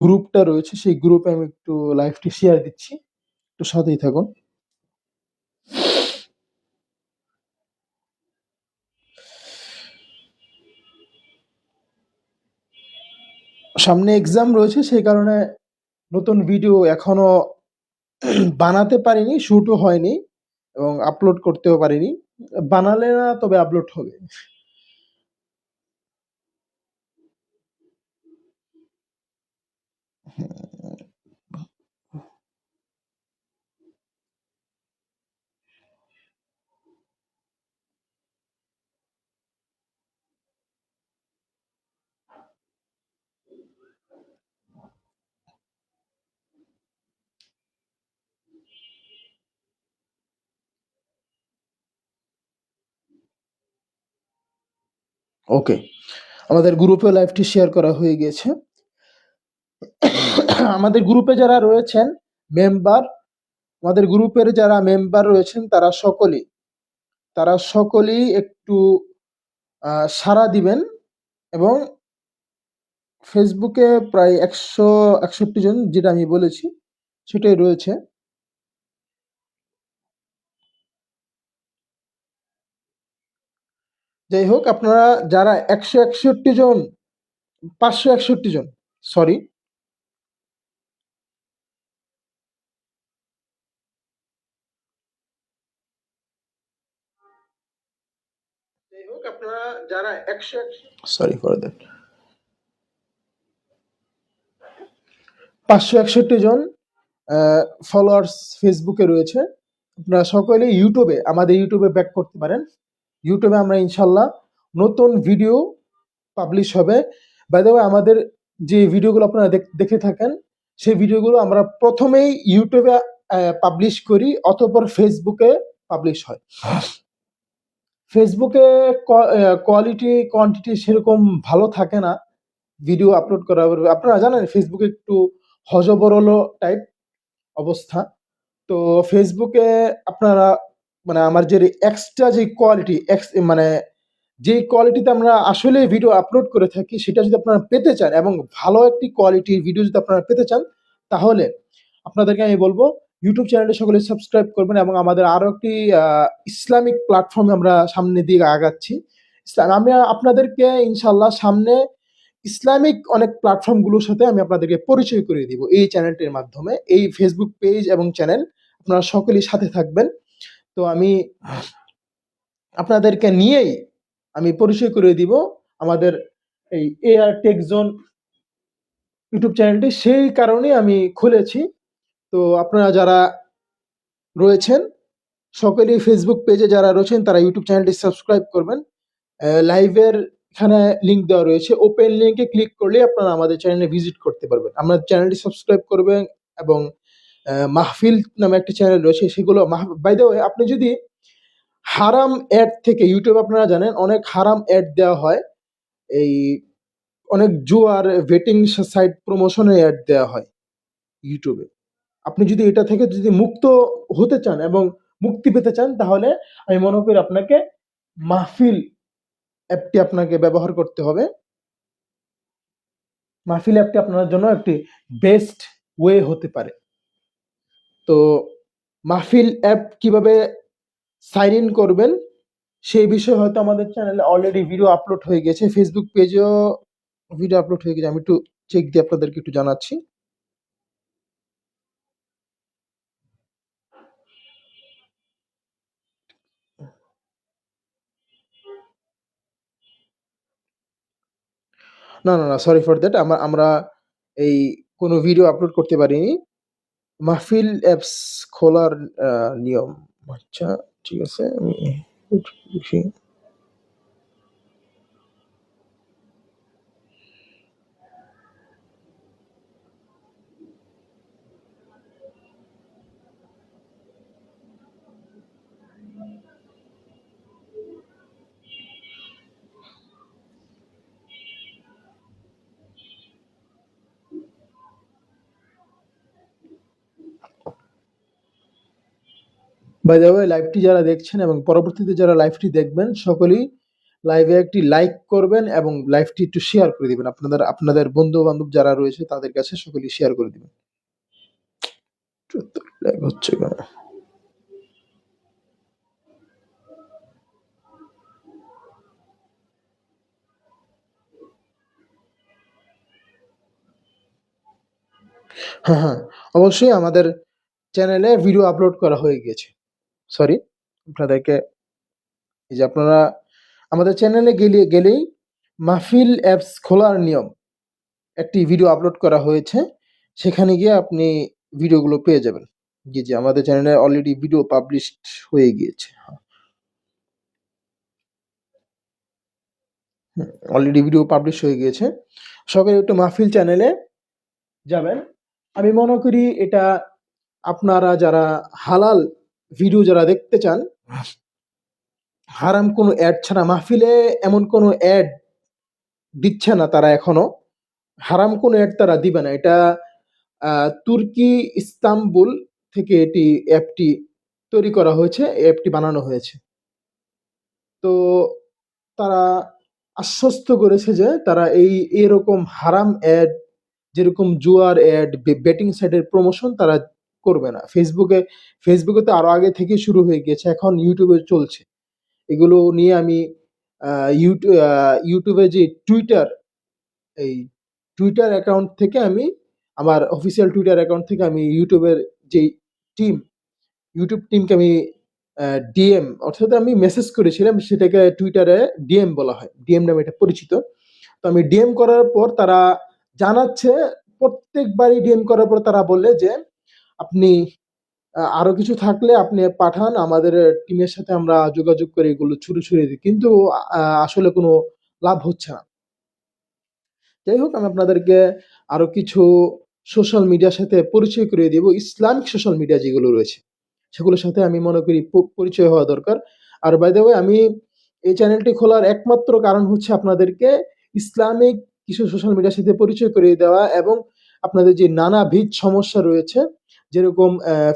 গ্রুপটা রয়েছে, সেই গ্রুপে আমি একটু লাইভটি শেয়ার দিচ্ছি। একটু সাথেই থাকুন। সামনে এক্সাম রয়েছে, সেই কারণে নতুন ভিডিও এখনও বানাতে পারিনি শুটও হয়নি এবং আপলোড করতেও পারিনি। বানালে না, তবে আপলোড হবে। ওকে আমাদের গ্রুপে লাইভটি শেয়ার করা হয়ে গিয়েছে আমাদের গ্রুপে যারা রয়েছেন মেম্বার আমাদের গ্রুপের যারা মেম্বার রয়েছেন, তারা সকলেই তারা সকলেই একটু সাড়া দিবেন এবং ফেসবুকে প্রায় একশো একষট্টি জন, যেটা আমি বলেছি, সেটাই রয়েছে। যাই হোক, আপনারা যারা একশো একষট্টি জন, পাঁচশো একষট্টি জন সরি হোক, আপনারা যারা একশো সরি ফর দ্যাট পাঁচশো একষট্টি জন ফলোয়ার্স ফেসবুকে রয়েছে। আপনারা সকলে ইউটিউবে, আমাদের ইউটিউবে ব্যাক করতে পারেন। ইউটিউবে আমরা ইনশাল্লাহ নতুন ভিডিও পাবলিশ হবে। বাই আমাদের যে ভিডিওগুলো আপনারা দেখে থাকেন, সেই ভিডিওগুলো আমরা প্রথমেই ইউটিউবে পাবলিশ করি, অতঃপর ফেসবুকে পাবলিশ হয়। ফেসবুকে কোয়ালিটি কোয়ান্টিটি সেরকম ভালো থাকে না। ভিডিও আপলোড করা আপনারা জানেন ফেসবুকে একটু হজবরল টাইপ অবস্থা। তো ফেসবুকে আপনারা মানে আমার যে এক্সট্রা যে কোয়ালিটি এক্স মানে যে কোয়ালিটিতে আমরা আসলে ভিডিও আপলোড করে থাকি, সেটা যদি আপনারা পেতে চান এবং ভালো একটি কোয়ালিটির ভিডিও যদি আপনারা পেতে চান, তাহলে আপনাদেরকে আমি বলব ইউটিউব চ্যানেলটি সকলে সাবস্ক্রাইব করবেন এবং আমাদের আরও একটি ইসলামিক প্ল্যাটফর্মে আমরা সামনে দিকে আগাচ্ছি। আমি আপনাদেরকে ইনশাল্লাহ সামনে ইসলামিক অনেক প্ল্যাটফর্মগুলোর সাথে আমি আপনাদেরকে পরিচয় করে দিব এই চ্যানেলটির মাধ্যমে। এই ফেসবুক পেজ এবং চ্যানেল আপনারা সকলেই সাথে থাকবেন। তো আমি আপনাদেরকে নিয়েই আমি পরিচয় করে দিব আমাদের এই এআর টেক জোন ইউটিউব চ্যানেলটি সেই কারণেই আমি খুলেছি। তো আপনারা যারা রয়েছেন, সকলেই ফেসবুক পেজে যারা রয়েছেন, তারা ইউটিউব চ্যানেলটি সাবস্ক্রাইব করবেন। লাইভের এখানে লিঙ্ক দেওয়া রয়েছে। ওপেন লিঙ্কে ক্লিক করলে আপনারা আমাদের চ্যানেলে ভিজিট করতে পারবেন। আমরা চ্যানেলটি সাবস্ক্রাইব করবেন এবং মাহফিল নামে একটি চ্যানেল রয়েছে, সেগুলো বাই দ্য আপনি যদি হারাম অ্যাড থেকে ইউটিউব আপনারা জানেন, অনেক হারাম অ্যাড দেওয়া হয়। এই অনেক জুয়ার ভেটিং সাইট প্রমোশনের অ্যাড দেওয়া হয় ইউটিউবে আপনি যদি এটা থেকে যদি মুক্ত হতে চান এবং মুক্তি পেতে চান, তাহলে আমি মনে করি আপনাকে মাহফিল অ্যাপটি আপনাকে ব্যবহার করতে হবে। মাহফিল অ্যাপটি আপনার জন্য একটি বেস্ট ওয়ে হতে পারে। তো মাহফিল অ্যাপ কীভাবে সাইন ইন করবেন, সেই বিষয়ে হয়তো আমাদের চ্যানেলে অলরেডি ভিডিও আপলোড হয়ে গেছে। ফেসবুক পেজেও ভিডিও আপলোড হয়ে গেছে। আমি একটু চেক দিয়ে আপনাদেরকে একটু জানাচ্ছি। না না না সরি ফর দ্যাট আমরা আমরা এই কোনো ভিডিও আপলোড করতে পারিনি। মাহফিল অ্যাপস খোলার নিয়ম। আচ্ছা ঠিক আছে, আমি বাই দ্য ওয়ে লাইভটি যারা দেখছেন এবং পরবর্তীতে যারা লাইভটি দেখবেন সকলেই লাইভে একটি লাইক করবেন এবং লাইভটি একটু শেয়ার করে দিবেন। আপনাদের আপনাদের বন্ধু-বান্ধব যারা রয়েছে তাদের কাছে সকলেই শেয়ার করে দিবেন। লাইভ হচ্ছে কেন? হ্যাঁ, হ্যাঁ। অবশ্যই আমাদের চ্যানেলে ভিডিও আপলোড করা হয়ে গিয়েছে। সরি আপনাদেরকে এই যে আপনারা আমাদের চ্যানেলে গেলে গেলেই মাহফিল অ্যাপস খোলার নিয়ম একটি ভিডিও আপলোড করা হয়েছে। সেখানে গিয়ে আপনি ভিডিওগুলো পেয়ে যাবেন। জি, জি আমাদের চ্যানেলে অলরেডি ভিডিও পাবলিশড হয়ে গিয়েছে। অলরেডি ভিডিও পাবলিশ হয়ে গিয়েছে। সকলে একটু মাহফিল চ্যানেলে যাবেন। আমি মনে করি এটা আপনারা যারা হালাল ভিডিও যারা দেখতে চান হারাম কোনো অ্যাড ছাড়া মাহফিলে এমন কোনো অ্যাড দিচ্ছে না তারা এখনও। হারাম কোনো অ্যাড তারা দিবে না। এটা তুর্কি ইস্তাম্বুল থেকে এটি অ্যাপটি তৈরি করা হয়েছে। অ্যাপটি বানানো হয়েছে। তো তারা আশ্বস্ত করেছে যে তারা এই এরকম হারাম অ্যাড যেরকম জুয়ার অ্যাড, বেটিং সাইডের প্রমোশন তারা করবে না। ফেসবুকে ফেসবুকে তো আরও আগে থেকেই শুরু হয়ে গিয়েছে। এখন ইউটিউবে চলছে। এগুলো নিয়ে আমি ইউটিউবে যে টুইটার এই টুইটার অ্যাকাউন্ট থেকে আমি আমার অফিসিয়াল টুইটার অ্যাকাউন্ট থেকে আমি ইউটিউবের যেই টিম, ইউটিউব টিমকে আমি ডিএম অর্থাৎ আমি মেসেজ করেছিলাম সেটাকে টুইটারে ডিএম বলা হয়। ডিএম নামে এটা পরিচিত। তো আমি ডিএম করার পর তারা জানাচ্ছে প্রত্যেকবারই ডিএম করার পর তারা বললে যে, "আপনি আরও কিছু থাকলে আপনি পাঠান। আমাদের টিমের সাথে আমরা যোগাযোগ করে এগুলো ছুড়ে, ছুড়ে দিই।" কিন্তু আসলে কোনো লাভ হচ্ছে না। যাই হোক আমি আপনাদেরকে আরও কিছু সোশ্যাল মিডিয়ার সাথে পরিচয় করিয়ে দিব। ইসলামিক সোশ্যাল মিডিয়া যেগুলো রয়েছে, সেগুলোর সাথে আমি মনে করি পরিচয় হওয়া দরকার। আর বাই দ্য আমি এই চ্যানেলটি খোলার একমাত্র কারণ হচ্ছে আপনাদেরকে ইসলামিক কিছু সোশ্যাল মিডিয়ার সাথে পরিচয় করিয়ে দেওয়া এবং আপনাদের যে নানা নানাবিধ সমস্যা রয়েছে যেরকম